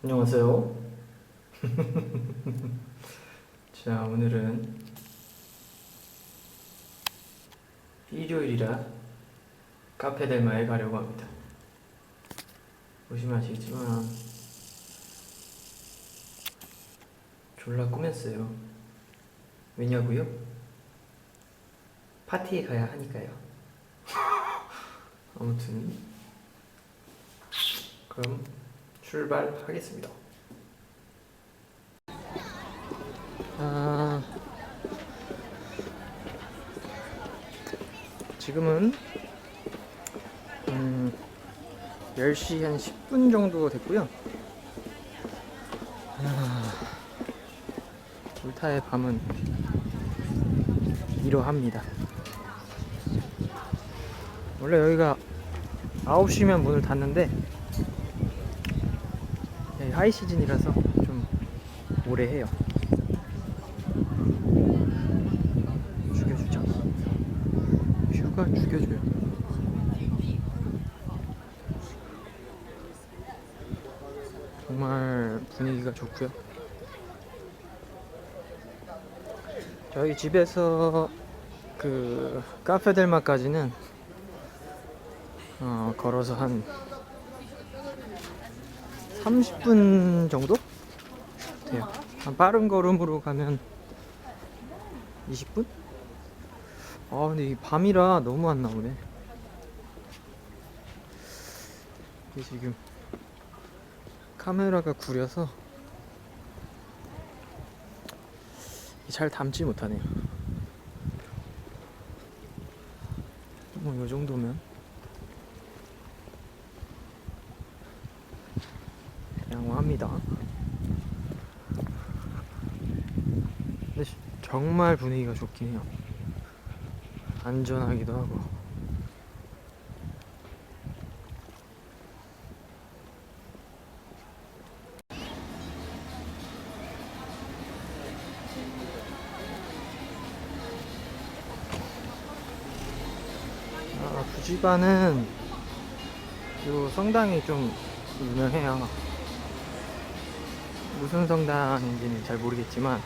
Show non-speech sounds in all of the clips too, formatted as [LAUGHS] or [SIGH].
안녕하세요. [LAUGHS] 자, 오늘은 일요일이라 카페델마에 가려고 합니다. 보시면 아시겠지만 졸라 꾸몄어요. 왜냐고요? 파티에 가야 하니까요. [LAUGHS] 아무튼 그럼 출발하겠습니다. 아, 지금은 음, 10시 한 10분 정도 됐고요. 아, 울타의 밤은 이러합니다. 원래 여기가 9시면 문을 닫는데 네, 하이 시즌이라서 좀 오래 해요. 죽여주죠. 뷰가 죽여줘요. 정말 분위기가 좋고요. 저희 집에서 그 카페델마까지는 어, 걸어서 한 30분 정도 돼요. 한 빠른 걸음으로 가면 20분? 아 근데 이 밤이라 너무 안 나오네. 이게 지금 카메라가 구려서 잘 담지 못하네요. 뭐 이 정도면 합니다. 근데 시- 정말 분위기가 좋긴 해요. 안전하기도 하고. 아, 부지바는 요 성당이 좀 유명해요. 무슨 성당인지는 잘 모르겠지만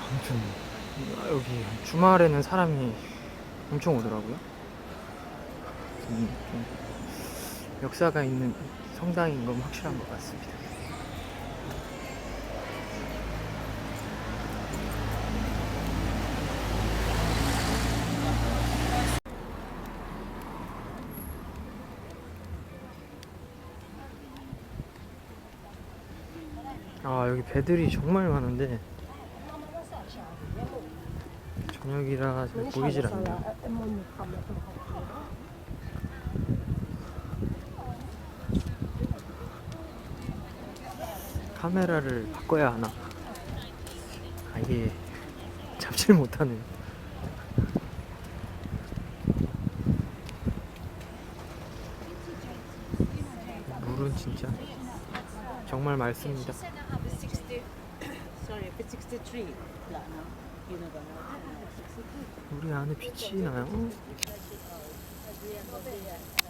아무튼 여기 주말에는 사람이 엄청 오더라고요. 음, 좀 역사가 있는 성당인 건 확실한 것 같습니다. 아 여기 배들이 정말 많은데 저녁이라 잘 보이질 않네요. 카메라를 바꿔야 하나? 아예 잡지를 못하네. 물은 진짜 정말 맑습니다. Sorry, if it's 63 flat now, you know that now. 우리 안에 빛이 나요?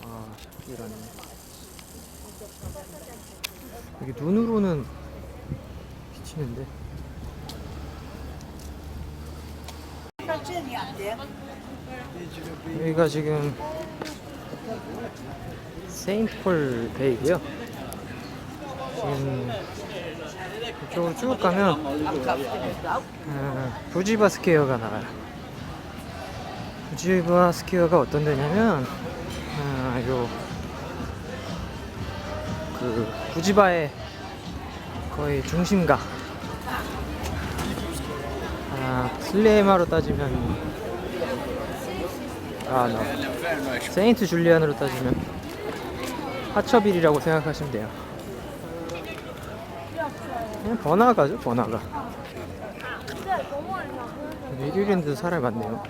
아, 이라네. 여기 눈으로는 비치는데. 여기가 지금 세인트폴 베이고요. 지금 이쪽으로 쭉 가면 어, 부지바 스퀘어가 나와요. 부지바 스퀘어가 어떤 데냐면 아, 요, 그, 부지바의 거의 중심가. 아, 슬레마로 따지면, 아, 너. 세인트 줄리안으로 따지면, 하처빌이라고 생각하시면 돼요. 그냥 번화가죠, 번화가. 일요일인데도 사람이 많네요.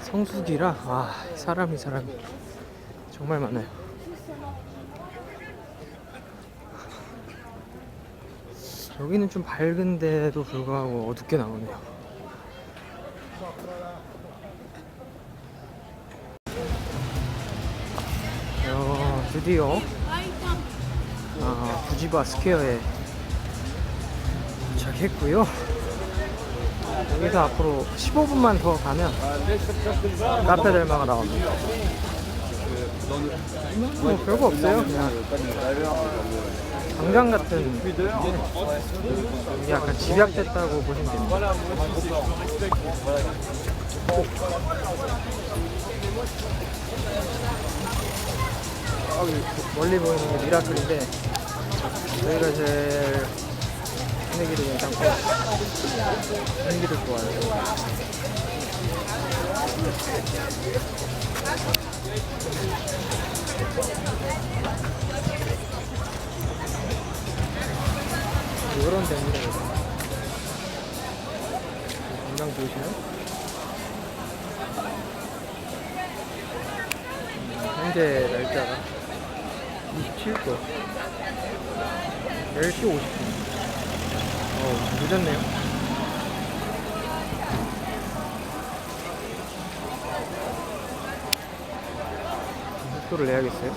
성수기라 아 사람이 사람이 정말 많아요. 여기는 좀 밝은데도 불구하고 어둡게 나오네요. 어, 드디어 아, 부지바 스퀘어에 도착했고요. 여기서 앞으로 15분만 더 가면 카페 델마가 나옵니다. 뭐 별거 없어요. 그냥 광장 같은 약간 집약됐다고 보시면 됩니다. 멀리 보이는 게 미라클인데 여기가 제일 분위기도 괜찮고 분위기도 좋아요. 이런 데입니다. 건강? 음, 현재 날짜가 27도 10시 50분 어 늦었네요. 속도를 내야겠어요?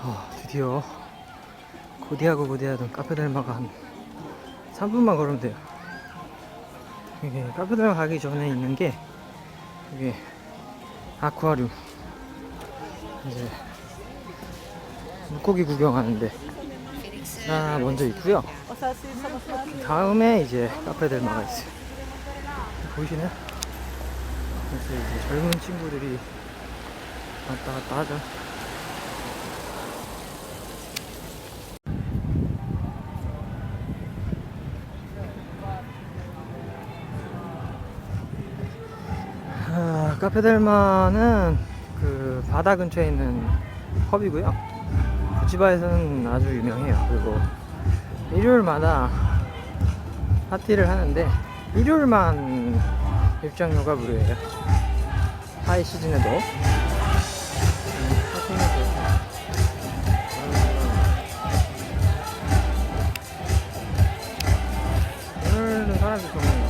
아, 드디어 고대하고 고대하던 카페 델마가 한 3분만 걸으면 돼요 이게 카페델마 가기 전에 있는 게 이게 아쿠아리움. 이제 물고기 구경하는데 아 먼저 있고요. 다음에 이제 카페델마가 있어요. 보이시나요? 그래서 이제 젊은 친구들이 왔다 갔다 하죠 카페델마는 그 바다 근처에 있는 펍이고요. 부치바에서는 아주 유명해요. 그리고 일요일마다 파티를 하는데 일요일만 입장료가 무료예요. 하이 시즌에도 음. 오늘은 사람이 좀